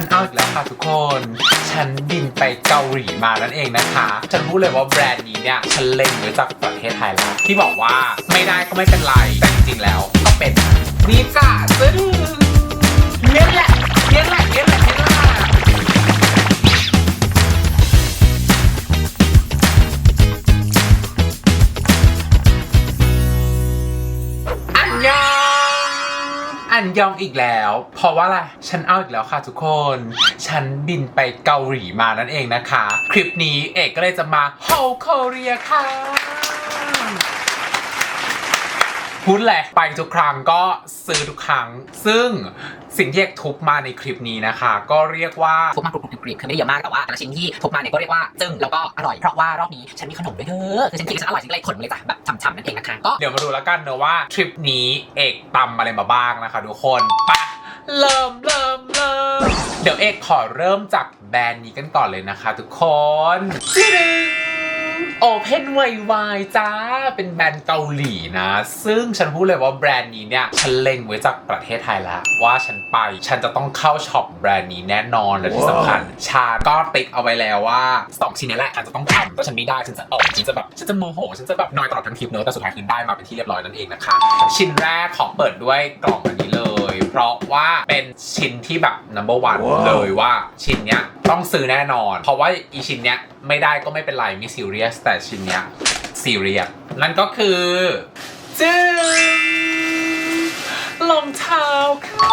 ฉันเอาอีกแล้วค่ะทุกคน ฉันบินไปเกาหลีมานั่นเองนะคะ ฉันพูดเลยว่าแบรนด์นี้เนี่ย ฉันเล็งไว้จากประเทศไทยแล้ว ที่บอกว่าไม่ได้ก็ไม่เป็นไร แต่จริงๆแล้วก็เป็นนี่จ้าซึ้งเนี่ยแหละเนี่ยแหละเนี่ยแหละ อันยองอีกแล้ว เพราะว่าอะไร ฉันเอาอีกแล้วค่ะทุกคน ฉันบินไปเกาหลีมานั่นเองนะคะ คลิปนี้เอกก็เลยจะมาโฮโคเรียค่ะ พูดแหละไปทุกครั้งก็ซื้อทุกครั้ง ซึ่งสิ่งที่เอกทุบมาในคลิปนี้นะคะ ก็เรียกว่าทุบมากรุบกรุบกริบคือไม่เยอะมากแต่ว่าแต่ละชิ้นที่ทุบมาเนี่ยก็เรียกว่าจึ้งแล้วก็อร่อยเพราะว่ารอบนี้ฉันมีขนมด้วยเด้อคือฉันกินฉันอร่อยฉันก็เลยขนเลยจ้ะแบบฉ่ำๆนั่นเองนะคะก็เดี๋ยวมาดูแล้วกันเนอะว่าทริปนี้เอกตำอะไรมาบ้างนะคะทุกคนไปะเริ่มเริ่มเริ่มเดี๋ยวเอกขอเริ่มจากแบรนด์นี้กันก่อนเลยนะคะ ทุกคนจิดึง โอเพนไวไวจ้า เป็นแบรนด์เกาหลีนะ ซึ่งฉันพูดเลยว่าแบรนด์นี้เนี่ย ฉันเล็งไว้จากประเทศไทยแล้ว ว่าฉันไป ฉันจะต้องเข้าช็อปแบรนด์นี้แน่นอนและที่สำคัญชาก็ติ๊กเอาไว้แล้วว่าสองชิ้นนี้แหละฉันจะต้องทำถ้าฉันไม่ได้ ฉันจะออกฉันจะแบบ ฉันจะโมโห ฉันจะแบบนอยตลอดทั้งทริปเนอะแต่สุดท้ายคือได้มาเป็นที่เรียบร้อยนั่นเองนะคะ ชิ้นแรกขอเปิดด้วยกล่องอันนี้เลย เพราะว่าเป็นชิ้นที่แบบ number one เลยว่าชิ้นเนี้ยต้องซื้อแน่นอน เพราะว่าอีชิ้นเนี้ย ไม่ได้ก็ไม่เป็นไรไม่ซีเรียสแต่ชิ้นเนี้ยซีเรียสนั่นก็คือจึ๊งรองเท้าค่ะ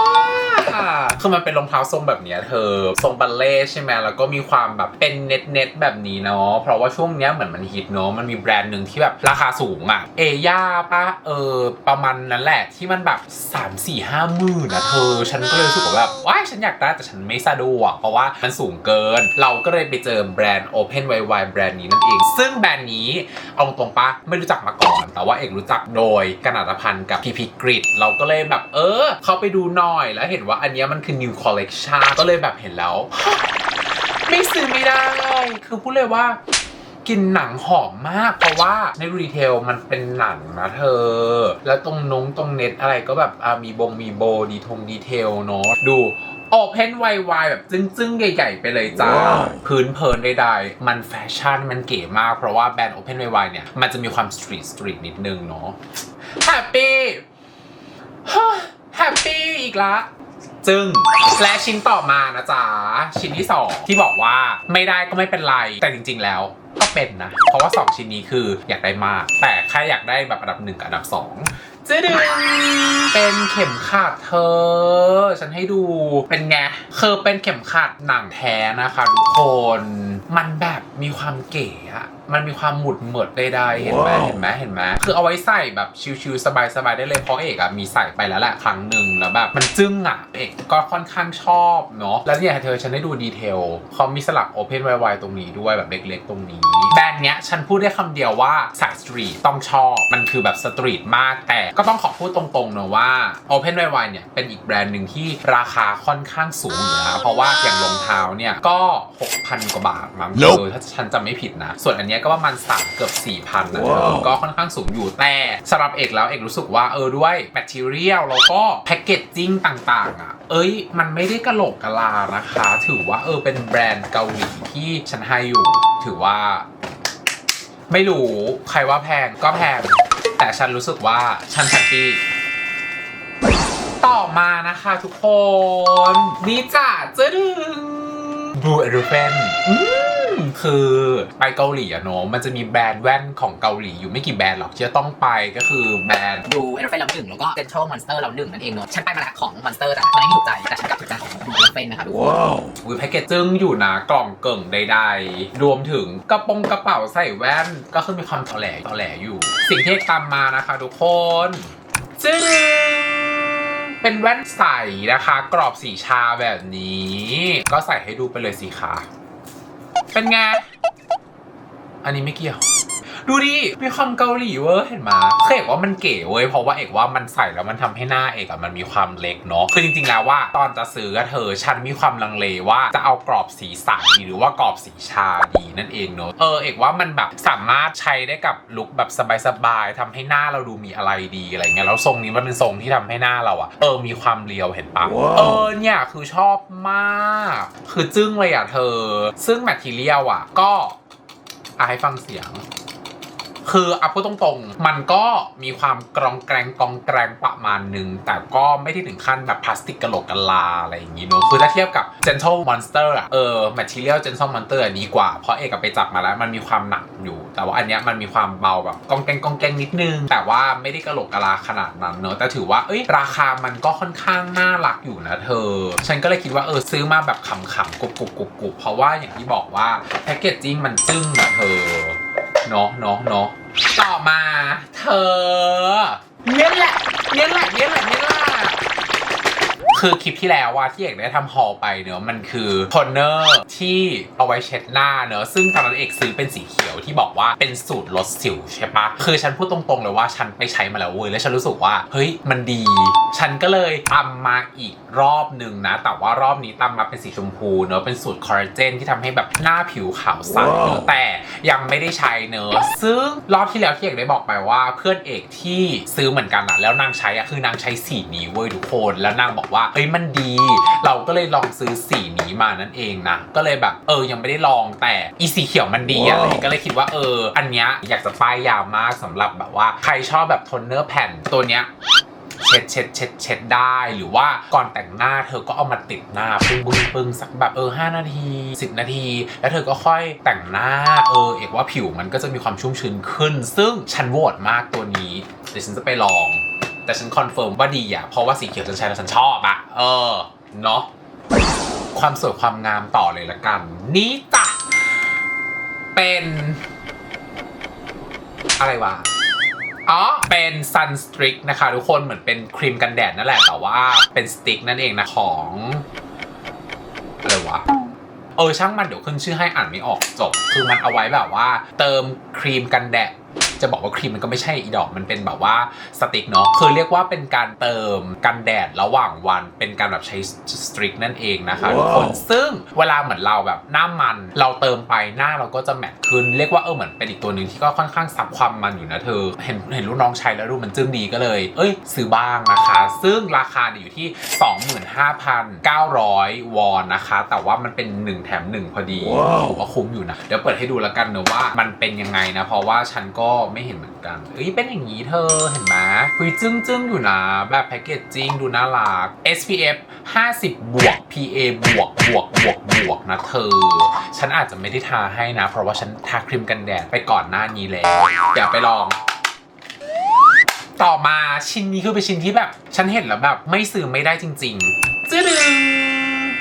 คือมันเป็นรองเท้าทรงแบบเนี้ยเธอทรงบัลเล่ใช่ไหมแล้วก็มีความแบบเป็นเน็ตเน็ตแบบนี้เนาะเพราะว่าช่วงเนี้ยเหมือนมันฮิตเนาะมันมีแบรนด์หนึ่งที่แบบราคาสูงอะเอย่าปะเออประมาณนั้นแหละที่มันแบบ3 4 5หมื่นนะเธอ ฉันก็เลยรู้สึกว่าแบบว้ายฉันอยากได้แต่ฉันไม่สะดวกเพราะว่ามันสูงเกิน เราก็เลยไปเจอแบรนด์ Open y y แบรนด์นี้นั่นเอง ซึ่งแบรนด์นี้เอาตรงปะไม่รู้จักมาก่อน แต่ว่าเอกรู้จักโดยกนาตพันธ์กับพีพีกริดเราก็เลยแบบเออ เข้าไปดูหน่อยแล้วเห็นว่าอันเนี้ยมันคือ new collection ก็เลยแบบเห็นแล้ว ไม่ซื้อไม่ได้ คือพูดเลยว่ากลินหนังหอมมาก เพราะว่าในรีเทลมันเป็นหนังนะเธอ แล้วตรงนุ้งตรงเน็ตอะไรก็แบบอะมีบงมีโบดีทงดีเทลเนาะดูโอเพนไวไวแบบจึ้งๆ ใหญ่ๆ ไปเลยจ้า พื้นเพลินใดๆ มันแฟชั่นมันเก๋มาก เพราะว่าแบรนด์โอเพนไวไวเนี่ย มันจะมีความสตรีทสตรีทนิดนึงเนาะแฮปปี้แฮปปี้อีกละ จึงและชิ้นต่อมานะจ๊ะชิ้นที่ 2 ที่บอกว่าไม่ได้ก็ไม่เป็นไร แต่จริง ๆ แล้วก็เป็นนะ เพราะว่า 2 ชิ้นนี้คืออยากได้มาก แต่แค่อยากได้แบบอันดับ 1 กับอันดับ 2จะดึงเป็นเข็มขัดเธอ ฉันให้ดูเป็นไงคือเป็นเข็มขัดหนังแท้นะคะทุกคน มันแบบมีความเก๋อะ มันมีความหมุดเหมิดใดๆเห็นไหมว้าวเห็นไหมเห็นไหมคือเอาไว้ใส่แบบชิวๆสบายๆได้เลยเพราะเอกอะมีใส่ไปแล้วแหละครั้งหนึ่งแล้วแบบมันจึ้งอะเอกก็ค่อนข้างชอบเนาะแล้วเนี่ยเธอฉันได้ดูดีเทลเขามีสลัก Open y y ตรงนี้ด้วยแบบเล็กๆตรงนี้ แบรนด์เนี้ยฉันพูดได้คำเดียวว่าสายสตรีทต้องชอบ มันคือแบบสตรีทมากแต่ก็ต้องขอพูดตรงๆเนอะว่า Open y y เนี่ยเป็นอีกแบรนด์หนึ่งที่ราคาค่อนข้างสูงอยู่นะเพราะว่าอย่างรองเท้าเนี่ยก็ 6,000 กว่าบาทมั้ง Nope เออถ้าฉันจำไม่ผิดนะ ส่วนอันเนี้ยก็ประมาณสามเกือบ4,000นะเธอว้าวก็ค่อนข้างสูงอยู่แต่สำหรับเอกแล้วเอกรู้สึกว่าเออด้วยแมทเทียลแล้วก็แพคเกจจิ้งต่างๆอะเอ้ย มันไม่ได้กระโหลกกะลานะคะ ถือว่าเออเป็นแบรนด์เกาหลีที่ฉันให้อยู่ ถือว่า ไม่รู้ใครว่าแพงก็แพง แต่ฉันรู้สึกว่าฉันแฮปปี้ต่อมานะคะทุกคน นี่จ้ะจะดึงบูเอรูเฟน คือไปเกาหลีอะเนาะมันจะมีแบรนด์แว่นของเกาหลีอยู่ไม่กี่แบรนด์หรอกที่จะต้องไปก็คือแบรนด์ดูเอโรเฟนเราหนึ่งแล้วก็เซนทรัลมอนสเตอร์เราหนึ่งนั่นเองเนอะฉันไปมาแล้วของมอนสเตอร์แต่ตอนนี้ถูกใจแต่ฉันกลับถูกใจของเอโรเฟนนะคะดู Wow. อุ้ยแพ็กเกจจึ้งอยู่นะกล่องเกิ่งใดๆ รวมถึงกระโปรงกระเป๋าใส่แว่นก็คือมีความตอแหลตอแหลอยู่ สิ่งที่ตามมานะคะทุกคนจึ้งเป็นแว่นใสนะคะ กรอบสีชาแบบนี้ ก็ใส่ให้ดูไปเลยสิคะ เป็นไง อันนี้ไม่เกี่ยว ดูดิมีความเกาหลีเวอร์เห็นไหมคือเอกว่ามันเก๋เว้ยเพราะว่าเอกว่ามันใส่แล้วมันทำให้หน้าเอกอะมันมีความเล็กเนาะคือจริงๆแล้วว่า ตอนจะซื้ออะเธอฉันมีความลังเลว่าจะเอากรอบสีใสหรือว่ากรอบสีชาดีนั่นเองเนาะเออเอกว่ามันแบบสามารถใช้ได้กับลุคแบบสบายๆทำให้หน้าเราดูมีอะไรดีอะไรเงี้ยแล้วทรงนี้มันเป็นทรงที่ทำให้หน้าเราอะเออมีความเรียวเห็นปะเออเนี่ยคือชอบมาก คือจึ้งเลยอะเธอ ซึ่งแมททีเรียลอะก็อะให้ฟังเสียง คือเอาพูดตรงๆ มันก็มีความกรองแกรงกองแกรงประมาณหนึ่ง แต่ก็ไม่ได้ถึงขั้นแบบพลาสติกกระโหลกกะลาอะไรอย่างงี้เนอะคือถ้าเทียบกับ Gentle Monster อะเออ Material Gentle Monster อันนี้กว่า เพราะเอกไปจับมาแล้วมันมีความหนักอยู่ แต่ว่าอันเนี้ยมันมีความเบาแบบกองแกรงกองแกรงนิดนึง แต่ว่าไม่ได้กระโหลกกะลาขนาดนั้นเนอะแต่ถือว่าเอ้ยราคามันก็ค่อนข้างน่ารักอยู่นะเธอ ฉันก็เลยคิดว่าเออซื้อมาแบบขำๆกุบๆกรุบๆเพราะว่าอย่างที่บอกว่าแพคเกจจิ้งมันจึ้งอะเธอ เนาะเนาะเนาะต่อมา เธอ เนี่ยแหละ เนี่ยแหละ เนี่ยแหละเนี่ยแหละ คือคลิปที่แล้วว่าที่เอกได้ทำฮอลไปเนอะมันคือโทนเนอร์ที่เอาไว้เช็ดหน้าเนอะซึ่งตอนนั้นเอกซื้อเป็นสีเขียวที่บอกว่าเป็นสูตรลดสิวใช่ปะคือฉันพูดตรงๆเลยว่าฉันไปใช้มาแล้วเว้ยแล้วฉันรู้สึกว่าเฮ้ยมันดี ฉันก็เลยตำมาอีกรอบหนึ่งนะ แต่ว่ารอบนี้ตำมาเป็นสีชมพูเนอะเป็นสูตรคอลลาเจนที่ทำให้แบบหน้าผิวขาวใสเนอะแต่ยังไม่ได้ใช้เนอะซึ่งรอบที่แล้วที่เอกได้บอกไปว่าเพื่อนเอกที่ซื้อเหมือนกันอะแล้วนางใช้อะคือนางใช้สีนี้เว้ยทุกคนแล้วนางบอกว่าเฮ้ยมันดี เราก็เลยลองซื้อสีนี้มานั่นเองนะ ก็เลยแบบ เออยังไม่ได้ลองแต่อีสีเขียวมันดีอะเลยก็เลยคิดว่าเออ อันเนี้ยอยากจะป้ายยาวมากสำหรับแบบว่า ใครชอบแบบโทนเนอร์แผ่นตัวเนี้ยเช็ดเช็ดเช็ดเช็ดได้หรือว่าก่อนแต่งหน้าเธอก็เอามาติดหน้าปึ้งปึ้งปึ้งสักแบบเออ5นาที 10 นาที แล้วเธอก็ค่อยแต่งหน้าเออเอกว่าผิวมันก็จะมีความชุ่มชื้นขึ้น ซึ่งฉันโหวตมากตัวนี้เดี๋ยวฉันจะไปลอง แต่ฉันคอนเฟิร์มว่าดีอะ เพราะว่าสีเขียวฉันใช้แล้วฉันชอบอะ เออ เนาะ ความสวยความงามต่อเลยละกัน นี่จ้ะ เป็น อะไรวะ อ๋อ เป็น Sun Stick นะคะ ทุกคน เหมือนเป็นครีมกันแดดนั่นแหละ แต่ว่าเป็นสติ๊กนั่นเองนะของ อะไรวะเออช่างมันเดี๋ยวขึ้นชื่อให้อ่านไม่ออกจบ คือมันเอาไว้แบบว่า เติมครีมกันแดดจะบอกว่าครีมมันก็ไม่ใช่อีดอกมันเป็นแบบว่าสติ๊กเนาะคือเรียกว่าเป็นการเติมกันแดดระหว่างวัน เป็นการแบบใช้สตริกนั่นเองนะคะทุกคนซึ่งเวลาเหมือนเราแบบหน้ามันเราเติมไปหน้าเราก็จะแมทขึ้น เรียกว่าเออเหมือนเป็นอีกตัวหนึ่งที่ก็ค่อนข้างซับความมันอยู่นะเธอ เห็นเห็นลูกน้องใช้แล้วดูมันจึ้งดีก็เลย เอ้ย ซื้อบ้างนะคะ ซึ่งราคาเนี่ยอยู่ที่ 25,900 วอนนะคะ แต่ว่ามันเป็น 1 แถม 1 พอดีถือว่าคุ้มอยู่นะ เดี๋ยวเปิดให้ดูแล้วกันเนอะว่ามันเป็นยังไงนะ เพราะว่าฉันก็ไม่เห็นเหมือนกัน เอ้ย เป็นอย่างนี้เธอเห็นไหมคุยจึ้งจึ้งๆอยู่นะ แบบแพคเกจจิ้งดูน่ารัก SPF 50 บวก PA บวกบวกบวกบวกนะเธอ ฉันอาจจะไม่ได้ทาให้นะ เพราะว่าฉันทาครีมกันแดดไปก่อนหน้านี้แล้วเดี๋ยวไปลองต่อมาชิ้นนี้คือเป็นชิ้นที่แบบ ฉันเห็นแล้วแบบ ไม่ซื้อไม่ได้จริงๆจืดึง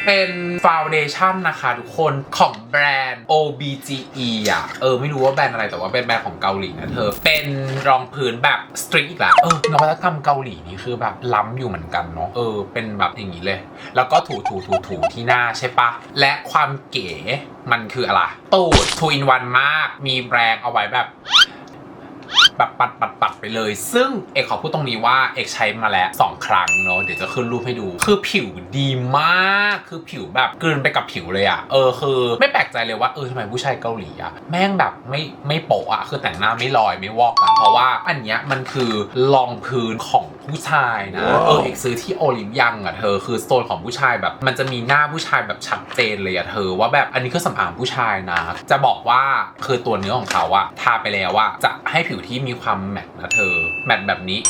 เป็นฟาวเดชั่นนะคะทุกคนของแบรนด์ OBGE อะ เออ ไม่รู้ว่าแบรนด์อะไรแต่ว่าเป็นแบรนด์ของเกาหลีนะเธอ เป็นรองพื้นแบบสตริกอีกแล้วเออนวัตกรรมเกาหลีนี่คือแบบล้ำอยู่เหมือนกันเนาะเออ เป็นแบบอย่างนี้เลย แล้วก็ถูถูถูถูที่หน้าใช่ปะและความเก๋มันคืออะไร ตูด2 in 1มากมีแบรนด์เอาไว้แบบ แบบปัดปัดปัดไปเลย ซึ่งเอกขอพูดตรงนี้ว่าเอกใช้มาแล้ว 2 ครั้งเนอะเดี๋ยวจะขึ้นรูปให้ดู คือผิวดีมากคือผิวแบบกลืนไปกับผิวเลยอะเออคือ ไม่แปลกใจเลยว่าเออทำไมผู้ชายเกาหลีอะแม่งแบบไม่ไม่โปะอะคือแต่งหน้าไม่ลอยไม่วอกอะเพราะว่าอันเนี้ยมันคือรองพื้นของผู้ชายนะ เออเอกซื้อที่โอลิมยังอะเธอคือโซนของผู้ชายแบบ มันจะมีหน้าผู้ชายแบบชัดเจนเลยอะเธอว่าแบบอันนี้คือสำอางผู้ชายนะ จะบอกว่าคือตัวเนื้อของเขาอะทาไปแล้วว่าจะให้ผิวที่มีความแมตต์นะเธอ แมตต์แบบนี้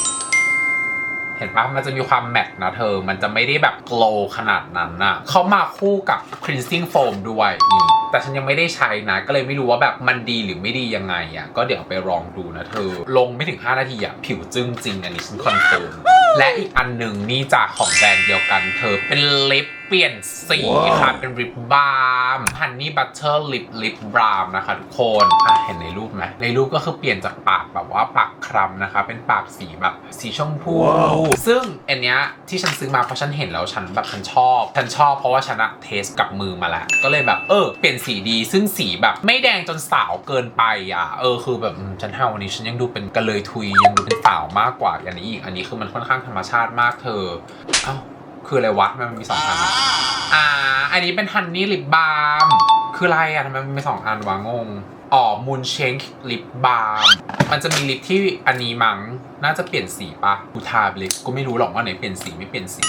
เห็นปะมันจะมีความแมตต์นะเธอ มันจะไม่ได้แบบโกลขนาดนั้นนะเขามาคู่กับ cleansing foam ด้วยนี่แต่ฉันยังไม่ได้ใช้นะ ก็เลยไม่รู้ว่าแบบมันดีหรือไม่ดียังไงอะก็เดี๋ยวไปลองดูนะเธอ ลงไม่ถึง 5 นาทีอะผิวจึ้งจริงอันนี้ฉันคอนเฟิร์มและอีกอันหนึ่งนี่จากของแบรนด์เดียวกัน เธอเป็นลิปเปลี่ยนสีค่ะ เป็นลิปบาล์มฮันนี่บัตเตอร์ลิปลิปบาล์มนะคะทุกคนอะเห็นในรูปไหมในรูปก็คือเปลี่ยนจากปากแบบว่าปากคล้ำนะคะ เป็นปากสีแบบสีชมพู ซึ่งอันเนี้ยที่ฉันซื้อมาเพราะฉันเห็นแล้วฉันแบบฉันชอบ ฉันชอบเพราะว่าฉันอะเทสกับมือมาแล้วก็เลยแบบเออเปลี่ยนสีดี ซึ่งสีแบบไม่แดงจนสาวเกินไปอะ เออคือแบบอืมฉันทาวันนี้ฉันยังดูเป็นกระเลยทุยยังดูเป็นสาวมากกว่าอันนี้อีกอันนี้คือมันค่อนข้างธรรมชาติมากเธอเอ้า คืออะไรวะทำไมมันมีสองอันอะอ่า อันนี้เป็นฮันนี่ลิปบาล์มคืออะไรอะทำไมมันมีสองอันวะงงอ๋อมูนเชงลิปบาล์มมันจะมีลิปที่อันนี้มั้งน่าจะเปลี่ยนสีปะกูทาไปเลยกูไม่รู้หรอกว่าไหนเปลี่ยนสีไม่เปลี่ยนสี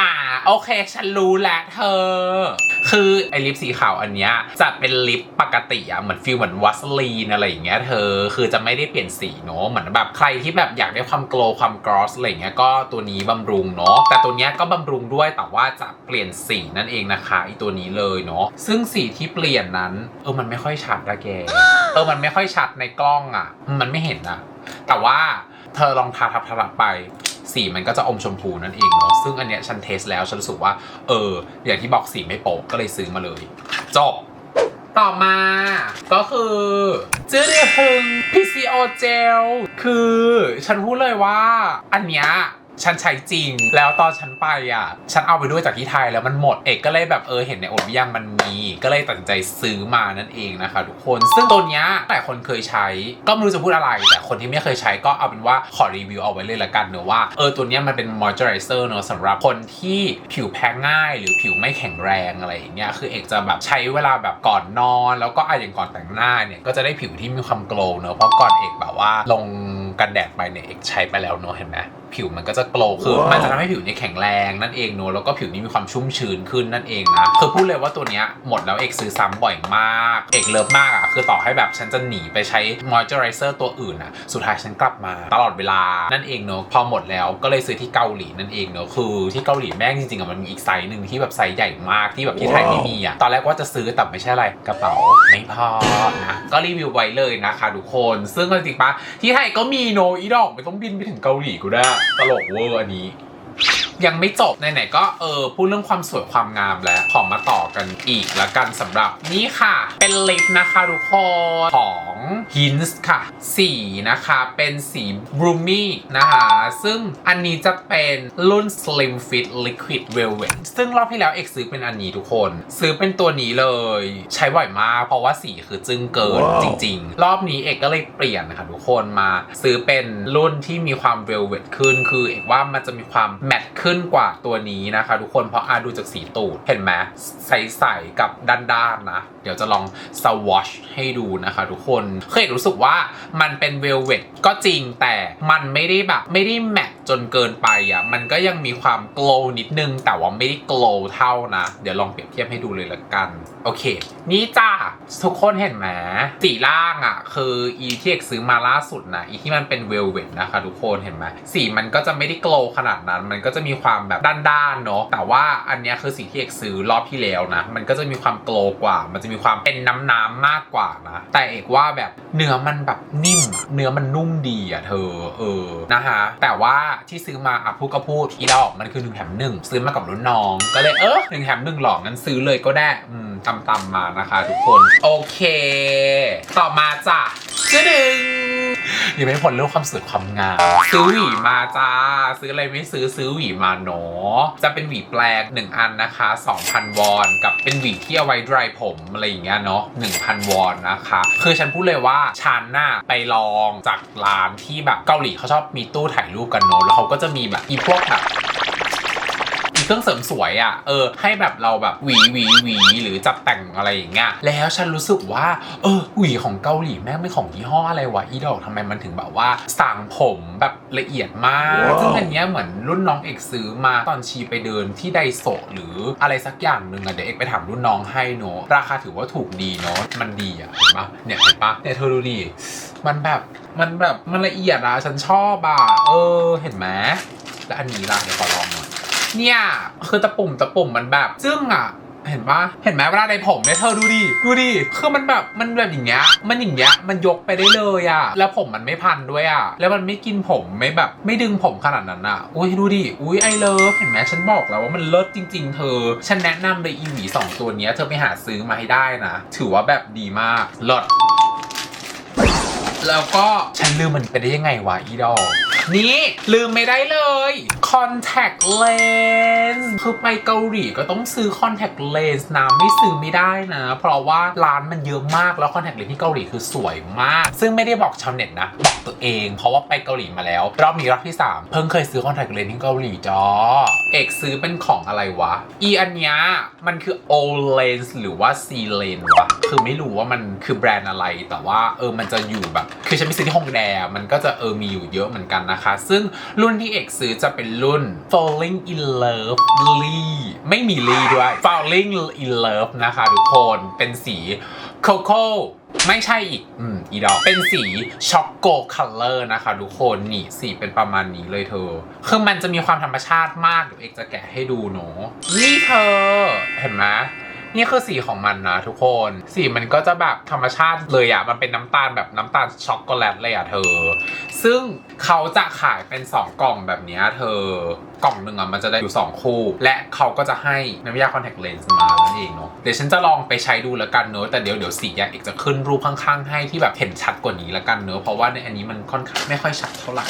อ่าโอเค ฉันรู้แล้วเธอ คือไอลิปสีขาวอันเนี้ยจะเป็นลิปปกติอะเหมือนฟิลเหมือนวัสลีนอะไรอย่างเงี้ยเธอคือจะไม่ได้เปลี่ยนสีเนาะเหมือนแบบใครที่แบบอยากได้ความโกลความกรอสอะไรอย่างเงี้ยก็ตัวนี้บำรุงเนาะแต่ตัวเนี้ยก็บำรุงด้วยแต่ว่าจะเปลี่ยนสีนั่นเองนะคะไอตัวนี้เลยเนาะซึ่งสีที่เปลี่ยนนั้นเออมันไม่ค่อยชัดอะแกเออมันไม่ค่อยชัดในกล้องอะมันไม่เห็นอะแต่ว่าเธอลองทาทับทับไป สีมันก็จะอมชมพูนั่นเองเนาะซึ่งอันเนี้ยฉันเทสแล้วฉันรู้สึกว่า เออ อย่างที่บอกสีไม่โป๊ะก็เลยซื้อมาเลย จบ ต่อมา ก็คือจื้อเดียพึง PCO Gel คือฉันพูดเลยว่าอันเนี้ย ฉันใช้จริง แล้วตอนฉันไปอะ ฉันเอาไปด้วยจากที่ไทยแล้วมันหมดเอกก็เลยแบบเออเห็นในโอดยังมันมี ก็เลยตัดสินใจซื้อมานั่นเองนะคะ ทุกคน ซึ่งตัวเนี้ยหลายคนเคยใช้ ก็ไม่รู้จะพูดอะไร แต่คนที่ไม่เคยใช้ก็เอาเป็นว่าขอรีวิวเอาไว้เลยละกันเนอะว่าเออตัวเนี้ยมันเป็นมอยเจอไรเซอร์เนอะสำหรับคนที่ผิวแพ้ง่ายหรือผิวไม่แข็งแรงอะไรอย่างเงี้ยคือเอกจะแบบใช้เวลาแบบก่อนนอน แล้วก็อะอย่างก่อนแต่งหน้าเนี่ยก็จะได้ผิวที่มีความโกลว์เนอะเพราะก่อนเอกแบบว่าลงกันแดดไปเนี่ยเอกใช้ไปแล้วเนอะเห็นไหม ผิวมันก็จะโกลว์คือมันจะทำให้ผิวเนี่ยแข็งแรงนั่นเองเนอะแล้วก็ผิวนี้มีความชุ่มชื้นขึ้นนั่นเองนะคือพูดเลยว่าตัวเนี้ยหมดแล้วเอกซื้อซ้ำบ่อยมาก เอกเลิฟมากอะคือต่อให้แบบฉันจะหนีไปใช้มอยเจอไรเซอร์ตัวอื่นอะสุดท้ายฉันกลับมาตลอดเวลานั่นเองเนอะพอหมดแล้วก็เลยซื้อที่เกาหลีนั่นเองเนอะคือที่เกาหลีแม่งจริงๆอะมันมีอีกไซส์หนึ่งที่แบบไซส์ใหญ่มากที่แบบที่ไทยไม่มีอะตอนแรกว่าจะซื้อแต่ไม่ใช่อะไรกระเป๋าไม่พอนะก็รีวิวไว้เลยนะคะทุกคน ซึ่งเอาจริงๆปะที่ไทยก็มีโนอีดอกไม่ต้องบินไปถึงเกาหลีกูได้ตลกเวอร์อันนี้ ยังไม่จบไหนๆก็เออพูดเรื่องความสวยความงามแล้วขอมาต่อกันอีกละกันสำหรับนี่ค่ะ เป็นลิปนะคะทุกคนของ Hints ค่ะ สีนะคะเป็นสี Broomy นะคะซึ่งอันนี้จะเป็นรุ่น Slim Fit Liquid Velvet ซึ่งรอบที่แล้วเอกซื้อเป็นอันนี้ทุกคน ซื้อเป็นตัวนี้เลย ใช้บ่อยมากเพราะว่าสีคือจึ้งเกินจริง ๆ รอบนี้เอกก็เลยเปลี่ยนนะคะทุกคนมาซื้อเป็นรุ่นที่มีความ Velvet ขึ้น คือเอกว่ามันจะมีความแมตต์ขึ้นกว่าตัวนี้นะคะ ทุกคนเพราะอาดูจากสีตูดเห็นไหมใสๆกับด้านๆนะเดี๋ยวจะลองสวอชให้ดูนะคะทุกคนเคยรู้สึกว่ามันเป็นเวลเวตก็จริงแต่มันไม่ได้แบบไม่ได้แมตต์จนเกินไปอะมันก็ยังมีความโกลนิดนึง แต่ว่าไม่ได้โกลเท่านะ เดี๋ยวลองเปรียบเทียบให้ดูเลยละกัน โอเค นี่จ้าทุกคนเห็นไหมสีล่างอะ คืออีที่เอกซื้อมาล่าสุดนะอีที่มันเป็นเวลเวตนะคะทุกคนเห็นไหมสีมันก็จะไม่ได้โกลขนาดนั้น มันก็จะมีความแบบด้านๆเนาะแต่ว่าอันเนี้ยคือสีที่เอกซื้อรอบที่แล้วนะ มันก็จะมีความโกลกว่ามันจะมีความเป็นน้ำๆมากกว่านะ แต่เอกว่าแบบเนื้อมันแบบนิ่ม เนื้อมันนุ่มดีอะเธอ เออนะคะแต่ว่าที่ซื้อมาอะพูดก็พูดอีดอกมันคือหนึ่งแถมหนึ่งซื้อมากับรุ่นน้อง ก็เลยเออหนึ่งแถมหนึ่งหลอกงั้นซื้อเลยก็ได้อืมตำๆมานะคะ ทุกคน โอเค ต่อมาจ้ะจะดึง ยังไม่พ้นเรื่องความสวยความงามซื้อหวีมาจ้า ซื้ออะไรไม่ซื้อซื้อหวีมาเนาะจะเป็นหวีแปลง1อันนะคะ 2,000 วอน กับเป็นหวีที่เอาไว้ดรายผมอะไรอย่างเงี้ยเนาะ1,000 วอนนะคะ คือฉันพูดเลยว่าฉันน่ะไปลองจากร้านที่แบบเกาหลีเขาชอบมีตู้ถ่ายรูปกันเนาะแล้วเขาก็จะมีแบบอีพวกแบบ เครื่องเสริมสวยอะ่ะเออให้แบบเราแบบหวีหวีหวีหรือจับแต่งอะไรอย่างเงี้ยแล้วฉันรู้สึกว่า เออหวีของเกาหลีแม่งเป็นของยี่ห้ออะไรวะอีดอกทำไมมันถึงแบบว่าสั่งผมแบบละเอียดมากซึ่งอันเนี้ยเหมือนรุ่นน้องเอกซื้อมาตอนชีไปเดินที่ไดโซะหรืออะไรสักอย่างหนึ่งอะเดี๋ยวเอกไปถามรุ่นน้องให้เนอะราคาถือว่าถูกดีเนอะมันดีอะเห็นปะเนี่ยเห็นปะเนี่ยเธอดูดิมันแบบมันแบบมันละเอียดอะฉันชอบอะเออเห็นไหมแล้วอันนี้ล่ะเดี๋ยวขอลองหน่อย เนี่ย คือตะปุ่มตะปุ่มมันแบบซึ่งอะเห็นปะเห็นไหมเวลาในผมเนี่ยเธอดูดิ ดูดิ คือมันแบบมันแบบอย่างเงี้ย มันอย่างเงี้ย มันยกไปได้เลยอะแล้วผมมันไม่พันด้วยอะแล้วมันไม่กินผมไม่แบบไม่ดึงผมขนาดนั้นอะอุ้ยดูดิ อุ้ยไอเลิฟเห็นไหมฉันบอกแล้วว่ามันเลิศจริง ๆ เธอ ฉันแนะนำเลยอีหวีสองตัวเนี้ยเธอไปหาซื้อมาให้ได้นะ ถือว่าแบบดีมากเลิศ แล้วก็ฉันลืมมันไปได้ยังไงวะอีดอกนี่ลืมไม่ได้เลย contact lens คือไปเกาหลีก็ต้องซื้อ contact lens นะไม่ซื้อไม่ได้นะ เพราะว่าร้านมันเยอะมากแล้ว contact lens ที่เกาหลีคือสวยมาก ซึ่งไม่ได้บอกชาวเน็ตนะ บอกตัวเอง เพราะว่าไปเกาหลีมาแล้ว รอบนี้รอบที่ 3 เพิ่งเคยซื้อ contact lens ที่เกาหลีจ้าเอกซื้อเป็นของอะไรวะ อีอันเนี้ยมันคือ O lens หรือว่า C lens วะคือไม่รู้ว่ามันคือแบรนด์อะไรแต่ว่าเออมันจะอยู่แบบคือฉันไปซื้อที่ฮงแดมันก็จะเออมีอยู่เยอะเหมือนกันนะคะ ซึ่งรุ่นที่เอกซื้อจะเป็นรุ่น Falling in Love Lee ไม่มี Lee ด้วย Falling in Love นะคะทุกคนเป็นสี Coco ไม่ใช่อีก อืม อีดอก เป็นสีช็อกโกคัลเลอร์นะคะทุกคน นี่ สีเป็นประมาณนี้เลยเธอ คือมันจะมีความธรรมชาติมาก เดี๋ยวเอกจะแกะให้ดูเนาะนี่เธอ เห็นไหม นี่คือสีของมันนะทุกคน สีมันก็จะแบบธรรมชาติเลยอะมันเป็นน้ำตาลแบบน้ำตาลช็อกโกแลตเลยอะเธอ ซึ่งเขาจะขายเป็น 2 กล่องแบบนี้เธอ กล่องหนึ่งอะมันจะได้อยู่ 2 คู่ และเขาก็จะให้น้ำยาคอนแทคเลนส์มานั่นเองเนาะเดี๋ยวฉันจะลองไปใช้ดูแล้วกันเนอะแต่เดี๋ยวเดี๋ยวสีอะเอกจะขึ้นรูปข้างๆ ให้ที่แบบเห็นชัดกว่านี้แล้วกันเนอะเพราะว่าในอันนี้มันค่อนข้างไม่ค่อยชัดเท่าไหร่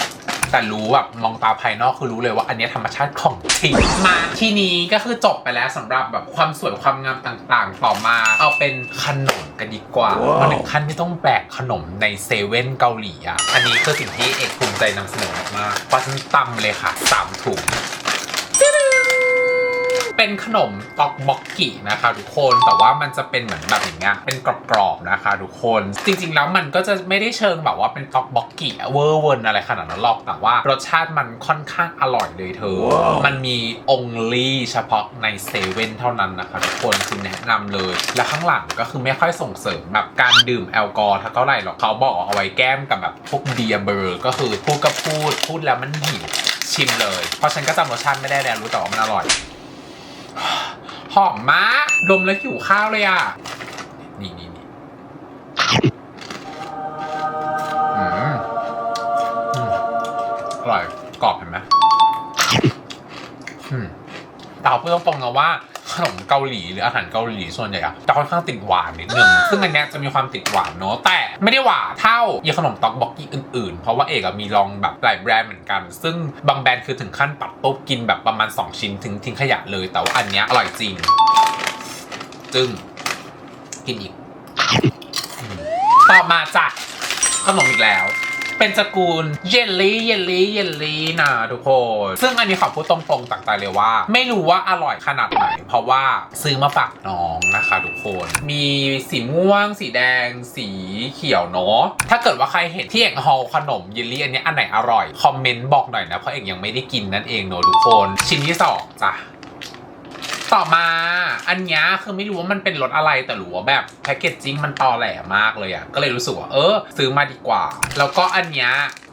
แต่รู้แบบมองตาภายนอกคือรู้เลยว่าอันเนี้ยธรรมชาติของจริงมาทีนี้ก็คือจบไปแล้วสำหรับแบบความสวยความงามต่างๆ ต่อมาเอาเป็นขนมกันดีกว่ามาถึงขั้นที่ต้องแบกขนมในเซเว่นเกาหลีอะอันนี้คือสิ่งที่เอกภูมิใจนำเสนอมากๆเพราะฉันตำเลยค่ะสามถุงเป็นขนมตอกบ็อกกินะคะทุกคนแต่ว่ามันจะเป็นเหมือนแบบอย่างเงี้ยเป็นกรอบๆนะคะทุกคน จริง ๆ แล้วมันก็จะไม่ได้เชิงแบบว่าเป็นตอกบ็อกกิเวอร์เวิร์นอะไรขนาดนั้นหรอกแต่ว่ารสชาติมันค่อนข้างอร่อยเลยเธอมันมีองลี่เฉพาะในเซเว่นเท่านั้นนะคะทุกคนคือแนะนำเลย และข้างหลังก็คือไม่ค่อยส่งเสริมแบบการดื่มแอลกอฮอล์เท่าไหร่หรอกเขาบอกเอาไว้แก้มกับแบบพวกเบียร์เบอร์ก็คือพูดก็พูดพูดแล้วมันหิว ชิมเลย เพราะฉันก็จำรสชาติไม่ได้แล้วรู้แต่ว่ามันอร่อย หอมมากดมแล้วหิวข้าวเลยอะ นี่นี่นี่อืมอืมอร่อยกรอบเห็นไหมอืมแต่เอาพูดตรงๆนะว่า ขนมเกาหลีหรืออาหารเกาหลีส่วนใหญ่อะจะค่อนข้างติดหวานนิดนึงซึ่งอันเนี้ยจะมีความติดหวานเนอะแต่ไม่ได้หวานเท่ายี่ขนมต็อกบ็อกกี้อื่นๆ เพราะว่าเอกอะมีลองแบบหลายแบรนด์เหมือนกัน ซึ่งบางแบรนด์คือถึงขั้นปัดโต๊ะกินแบบประมาณ 2 ชิ้นถึงทิ้งขยะเลยแต่ว่าอันเนี้ยอร่อยจริง จึงกินอีกต่อมาจากขนมอีกแล้ว เป็นสกุลเยลลี่เยลลี่เยลลี่นะทุกคน ซึ่งอันนี้ขอพูดตรงๆจากใจเลยว่า ไม่รู้ว่าอร่อยขนาดไหน เพราะว่าซื้อมาฝากน้องนะคะทุกคน มีสีม่วง สีแดง สีเขียวเนาะถ้าเกิดว่าใครเห็นที่เอกฮอลขนมเยลลี่อันนี้อันไหนอร่อย คอมเมนต์บอกหน่อยนะเพราะเอกยังไม่ได้กินนั่นเองเนาะทุกคน ชิ้นที่สองจ้ะ ต่อมาอันนี้คือไม่รู้ว่ามันเป็นรสอะไรแต่รู้ว่าแบบแพคเกจจิ้งมันตอแหลมากเลยอะ่ะก็เลยรู้สึกว่าเออ ซื้อมาดีกว่า แล้วก็อันนี้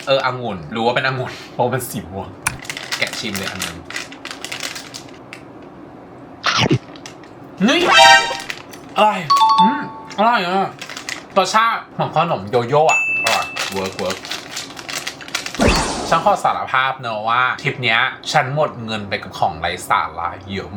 เออองุ่นรู้ว่าเป็นองุ่นเพราะมันสีม่วงแกะชิมเลยอันนึงนี่อร่อยอืมอร่อยอะรสชาติของขนมโยโย่อะอร่อยเวิร์กเวิร์ก ฉันขอสารภาพเนอะว่าทริปเนี้ยฉันหมดเงินไปกับของไร้สาระเยอะ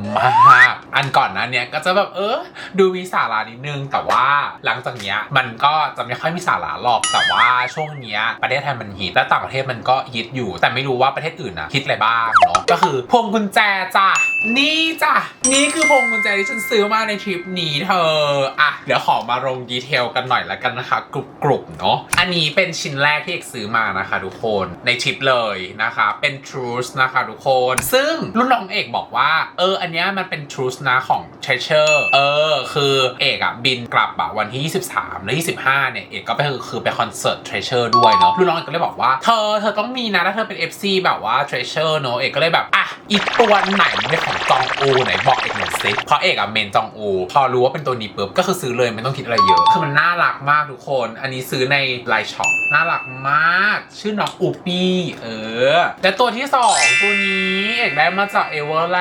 มาก อันก่อนหนะเนี้ยก็จะแบบเออดูมีสาระนิดนึง แต่ว่าหลังจากเนี้ยมันก็จะไม่ค่อยมีสาระหรอกแต่ว่าช่วงเนี้ยประเทศไทยมันฮิตและต่างประเทศมันก็ฮิตอยู่ แต่ไม่รู้ว่าประเทศอื่นนะฮิตอะไรบ้างเนาะก็คือพวงกุญแจจ้ะนี่จ้ะนี่คือพวงกุญแจที่ฉันซื้อมาในทริปนี้เธออะเดี๋ยวขอมาลงดีเทลกันหน่อยละกันนะคะกรุบๆเนาะอันนี้เป็นชิ้นแรกที่เอกซื้อมานะคะทุกคนในทริปเลยนะคะ เป็น Truth นะคะทุกคน ซึ่งรุ่นน้องเอกบอกว่า เออ อันเนี้ยมันเป็น Truth นะของ Treasure เออ คือเอกอะบินกลับอะวันที่ 23 และ25 เนี่ย เอกก็ไปคือคือไปคอนเสิร์ต Treasure ด้วยเนาะรุ่นน้องเอกก็เลยบอกว่า เธอ เธอต้องมีนะถ้าเธอเป็น FC แบบว่า Treasure เนาะ เอกก็เลยแบบ อะ อีกตัวไหนเป็นของจองอูไหนบอกเอกหน่อยสิเพราะเอกอะเมนจองอู พอรู้ว่าเป็นตัวนี้ปุ๊บก็คือซื้อเลยไม่ต้องคิดอะไรเยอะคือมันน่ารักมากทุกคน อันนี้ซื้อในไลน์ช็อปน่ารักมาก ชื่อน้องอูปี้เออ และตัวที่สองตัวนี้เอกได้มาจากเอเวอร์แล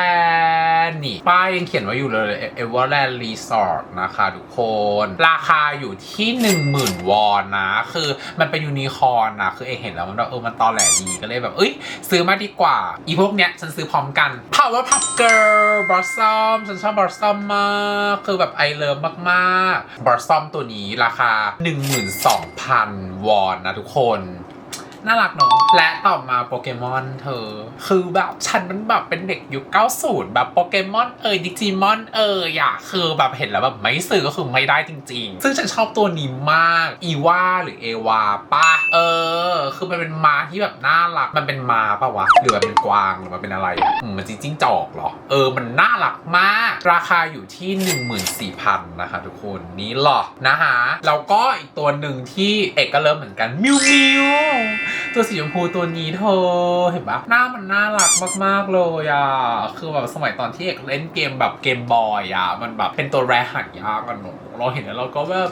นด์นี่ ป้ายยังเขียนไว้อยู่เลยเอเวอร์แลนด์รีสอร์ทนะคะทุกคน ราคาอยู่ที่ 10,000 วอนนะ คือมันเป็นยูนิคอร์นนะคือเอกเห็นแล้วมันแบบเออมันตอแหลดีก็เลยแบบ เอ้ย ซื้อมาดีกว่า อีพวกเนี้ยฉันซื้อพร้อมกัน Power Puff Girl Blossom ฉันชอบ Blossom มาก คือแบบไอเลิฟมากๆ Blossom ตัวนี้ราคา 12,000 วอนนะทุกคน น่ารักเนาะและต่อมาโปเกมอนเธอ คือแบบฉันมันแบบเป็นเด็กยุค90 แบบโปเกมอนเอ่ยดิจิมอนเอ่ยอะคือแบบเห็นแล้วแบบไม่ซื้อก็คือไม่ได้จริง ๆ ซึ่งฉันชอบตัวนี้มาก อีวาหรือเอวาป้าเออ คือมันเป็นมาที่แบบน่ารักมันเป็นมาปะวะหรือมันเป็นกวางหรือมันเป็นอะไรออมันจริงๆจอกเหรอเออมันน่ารักมาก ราคาอยู่ที่ 14,000นะคะทุกคนนี่หรอนะคะแล้วก็อีกตัวหนึ่งที่เอกก็เริ่มเหมือนกันมิวมิวตัวสีชมพูตัวนี้เธอเห็นปะหน้ามันน่ารักมากๆเลยอะคือแบบสมัยตอนที่เอกเล่นเกมแบบเกมบอยอะมันแบบเป็นตัวแรหายากกันหนูเราเห็นแล้วเราก็แบบ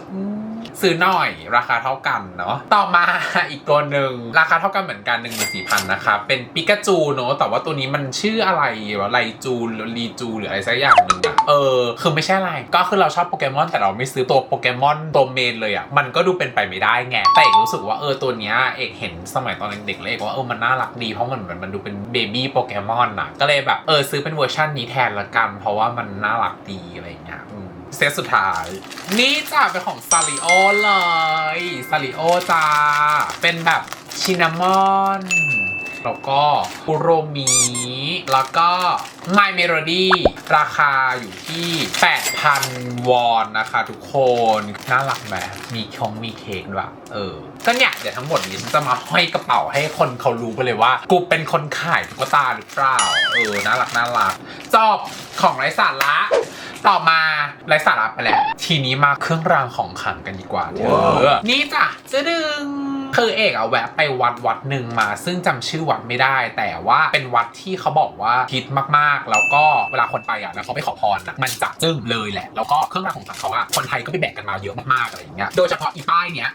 ซื้อหน่อยราคาเท่ากันเนาะต่อมาอีกตัวหนึ่งราคาเท่ากันเหมือนกัน1 4 0 0 0นสี่พันนะคะเป็นปิกาจูเนาะแต่ว่าตัวนี้มันชื่ออะไรวะไลจูหรือลีจูหรืออะไรสักอย่างหนึ่งอะเออคือไม่ใช่อะไรก็คือเราชอบโปเกมอนแต่เราไม่ซื้อตัวโปเกมอนตัวเมนเลยอะมันก็ดูเป็นไปไม่ได้ไงแต่เอกรู้สึกว่าเออตัวเนี้ยเอกเห็นสมัยตอนเด็กๆเลยเอกว่าเออมันน่ารักดีเพราะมันเหมือนมันดูเป็นเบบี้โปเกมอนอะก็เลยแบบเออซื้อเป็นเวอร์ชันนี้แทนละกัน เพราะว่ามันน่ารักดีอะไรเงี้ยเซตสุดท้าย นี่จ้าเป็นของซาริโอเลยซาริโอจ้าเป็นแบบชินามอน แล้วก็อุโรมิ แล้วก็ My Melody ราคาอยู่ที่ 8,000 วอนนะคะ ทุกคน น่ารักไหมมีคงมีเค้กด้วยเออ ก็เนี่ย เดี๋ยวทั้งหมดนี้ฉันจะมาห้อยกระเป๋าให้คนเขารู้ไปเลยว่า กูเป็นคนขายตุ๊กตาหรือเปล่า เออ น่ารักน่ารัก จบของไร้สาระต่อมาไร้สาระไปแล้ว ทีนี้มาเครื่องรางของขลังกันดีกว่าเธอ นี่จ้ะจะดึง คือเอกเอาแวะไปวัดวัดหนึ่งมา ซึ่งจำชื่อวัดไม่ได้ แต่ว่าเป็นวัดที่เขาบอกว่าฮิตมากๆ แล้วก็เวลาคนไปอะแล้วเขาไปขอพรอะมันจะจึ้งเลยแหละ แล้วก็เครื่องรางของขลังเขาอะคนไทยก็ไปแบกกันมาเยอะมากๆอะไรอย่างเงี้ยโดยเฉพาะอีป้ายเนี้ย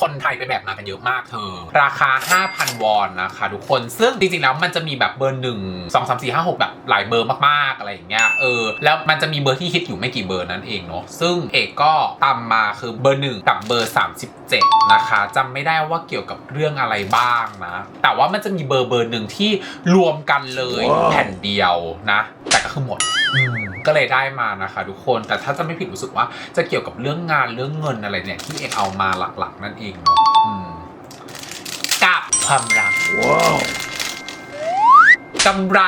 คนไทยไปแบบมากันเยอะมากเธอ ราคา 5,000 วอนนะคะทุกคนซึ่งจริงๆแล้วมันจะมีแบบเบอร์หนึ่งสองสามสี่ห้าหกแบบหลายเบอร์มากๆอะไรอย่างเงี้ยเออแล้วมันจะมีเบอร์ที่ฮิตอยู่ไม่กี่เบอร์นั่นเองเนาะซึ่งเอกก็ตามมาคือเบอร์หนึ่งกับเบอร์ 37 นะคะจำไม่ได้ว่าเกี่ยวกับเรื่องอะไรบ้างนะ แต่ว่ามันจะมีเบอร์เบอร์หนึ่งที่รวมกันเลยแผ่นเดียวนะ แต่ก็คือหมดอืมก็เลยได้มานะคะทุกคนแต่ถ้าจะไม่ผิดรู้สึกว่าจะเกี่ยวกับเรื่องงานเรื่องเงินอะไรเนี่ยที่เอกเอามาหลักๆ นั่นเองริงกับความรัก กำไร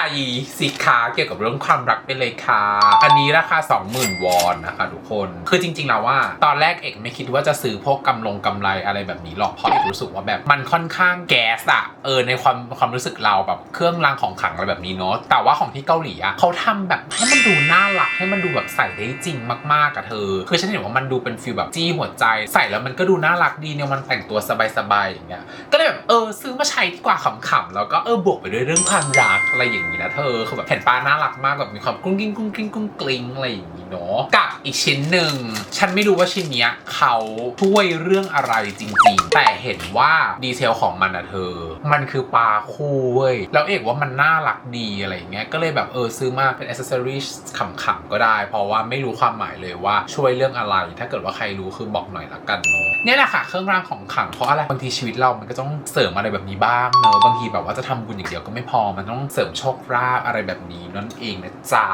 สิคะเกี่ยวกับเรื่องความรักไปเลยค่ะ อันนี้ราคา 20,000 วอนนะคะทุกคน คือจริง ๆ แล้วว่า ตอนแรกเอกไม่คิดว่าจะซื้อพวกกำลงกำไรอะไรแบบนี้หรอกเพราะเอกรู้สึกว่าแบบมันค่อนข้างแก๊สอะเออในความความรู้สึกเราแบบเครื่องรางของขลังอะไรแบบนี้เนาะแต่ว่าของที่เกาหลีอะเขาทำแบบให้มันดูน่ารักให้มันดูแบบใส่ได้จริงมากๆอะเธอ คือฉันเห็นว่ามันดูเป็นฟีลแบบจี้หัวใจ ใส่แล้วมันก็ดูน่ารักดีเนี่ยมันแต่งตัวสบายๆอย่างเงี้ยก็เลยแบบเออซื้อมาใช้ดีกว่าขำๆแล้วก็เออบวกไปด้วยเรื่องความรักอะไรอย่างนี้นะเธอคือแบบเห็นป้าน่ารักมากแบบมีความกุ้งกิ้งกุ้งกิ้งกุ้งกลิ้งอะไรอย่างนี้เนาะกับอีกชิ้นหนึ่งฉันไม่รู้ว่าชิ้นเนี้ยเขาช่วยเรื่องอะไรจริง ๆ แต่เห็นว่าดีเทลของมันอะเธอ มันคือปลาคู่เว้ยแล้วเอกว่ามันน่ารักดีอะไรอย่างเงี้ยก็เลยแบบเออซื้อมาเป็นอ c เซอรีขำๆก็ได้ เพราะว่าไม่รู้ความหมายเลยว่าช่วยเรื่องอะไร ถ้าเกิดว่าใครรู้คือบอกหน่อยละกันเนาะเนี่ยแหละค่ะเครื่องรางของขลังเพราะอะไรบางทีชีวิตเรามันก็ต้องเสริมอะไรแบบนี้บ้างเนอะบางทีแบบว่าจะทำบุญอย่างเดียวก็ไม่พอมันต้องเสริมโชคลาภอะไรแบบนี้นั่นเองนะจ๊ะ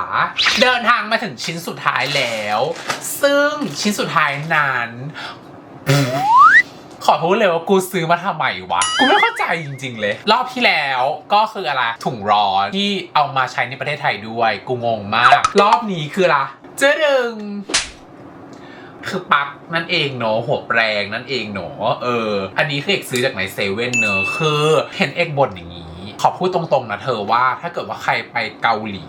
เดินทางมาถึงชิ้นสุดท้ายแล้ว ซึ่งชิ้นสุดท้ายนั้น ขอพูดเลยว่ากูซื้อมาทำไมวะ กูไม่เข้าใจจริง ๆ เลย รอบที่แล้วก็คืออะไรถุงร้อนที่เอามาใช้ในประเทศไทยด้วย กูงงมาก รอบนี้คืออะไรเจ๊ดึงคือปลั๊กนั่นเองเนาะหัวแปรงนั่นเองเนาะเออ อันนี้คือเอกซื้อจากไหนเซเว่นเนอะคือเห็นเอกบ่นอย่างนี้ ขอพูดตรงๆนะเธอว่าถ้าเกิดว่าใครไปเกาหลี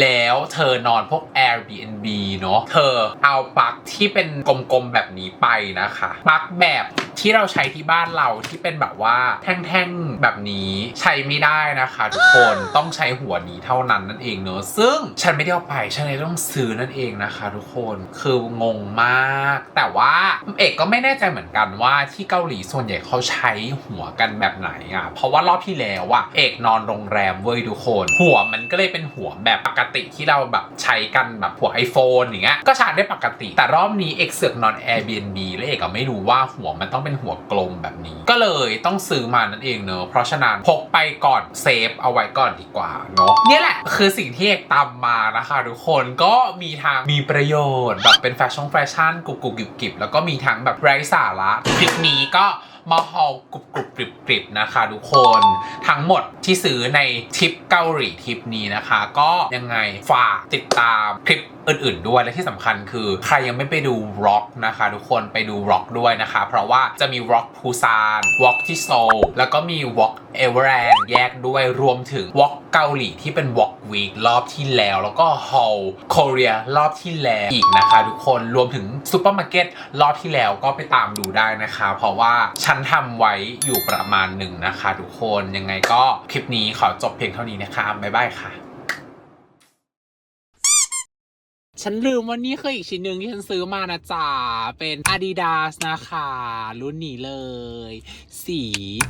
แล้วเธอนอนพวก Airbnb เนาะเธอเอาปลั๊กที่เป็นกลมๆแบบนี้ไปนะคะปลั๊กแบบที่เราใช้ที่บ้านเราที่เป็นแบบว่าแท่งๆแบบนี้ใช้ไม่ได้นะคะ ทุกคนต้องใช้หัวนี้เท่านั้นนั่นเองเนอะซึ่งฉันไม่ได้เอาไปฉันเลยต้องซื้อนั่นเองนะคะ ทุกคนคืองงมาก แต่ว่าเอกก็ไม่แน่ใจเหมือนกันว่าที่เกาหลีส่วนใหญ่เขาใช้หัวกันแบบไหนอะเพราะว่ารอบที่แล้วอะเอกนอนโรงแรมเว้ยทุกคน หัวมันก็เลยเป็นหัวแบบปกติที่เราแบบใช้กันแบบหัว iPhone อย่างเงี้ยก็ชาร์จได้ปกติ แต่รอบนี้เอกเสือกนอน Airbnb แล้วเอกก็ไม่รู้ว่าหัวมันต้องเป็นหัวกลมแบบนี้ ก็เลยต้องซื้อมานั่นเองเนอะเพราะฉะนั้นพกไปก่อนเซฟเอาไว้ก่อนดีกว่าเนอะเนี่ยแหละคือสิ่งที่เอกตามมานะคะทุกคนก็มีทางมีประโยชน์แบบเป็นแฟชั่นแฟชั่นกุกกุกกิบกิบแล้วก็มีทั้งแบบไร้สาระคลิปนี้ก็ มาฮอลกรุบกรุบกริบกริบนะคะทุกคนทั้งหมดที่ซื้อในทริปเกาหลีทริปนี้นะคะ ก็ยังไงฝากติดตามคลิป อื่นๆด้วยและที่สำคัญคือ ใครยังไม่ไปดูร็อกนะคะ ทุกคนไปดูร็อกด้วยนะคะ เพราะว่าจะมีร็อกพูซานร็อกที่โซลแล้วก็มีร็อกเอเวอร์แลนด์แยกด้วยรวมถึงร็อกเกาหลีที่เป็นร็อกวีครอบที่แล้ว แล้วก็ฮอลโคเรียรอบที่แล้วอีกนะคะ ทุกคนรวมถึงซูเปอร์มาร์เก็ตรอบที่แล้วก็ไปตามดูได้นะคะ เพราะว่าฉันทำไว้อยู่ประมาณหนึ่งนะคะ ทุกคนยังไงก็คลิปนี้ขอจบเพียงเท่านี้นะคะบ๊ายบายค่ะ ฉันลืมว่านี่คืออีกชิ้นหนึ่งที่ฉันซื้อมานะจ๊ะ เป็น Adidas นะคะ รุ่นนี้เลย สี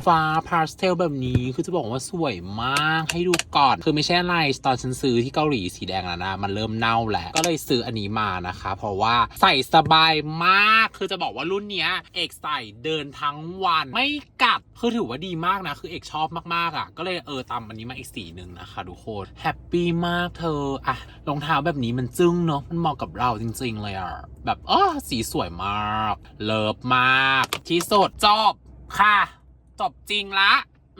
ฟ้าพาสเทลแบบนี้ คือจะบอกว่าสวยมากให้ดูก่อน คือไม่ใช่อะไรตอนฉันซื้อที่เกาหลีสีแดงแล้วนะ มันเริ่มเน่าแล้ว ก็เลยซื้ออันนี้มานะคะ เพราะว่าใส่สบายมาก คือจะบอกว่ารุ่นเนี้ย เอกใส่เดินทั้งวัน ไม่กัด คือถือว่าดีมากนะ คือเอกชอบมากๆอะ ก็เลยเออตามอันนี้มาอีกสีหนึ่งนะคะทุกคนแฮปปี้มากเธออะรองเท้าแบบนี้มันจึ้งเนาะมันเหมาะกับเราจริง ๆ เลยอะ แบบอ๋อสีสวยมาก เลิฟมาก ที่สุดจบค่ะ จบจริงละ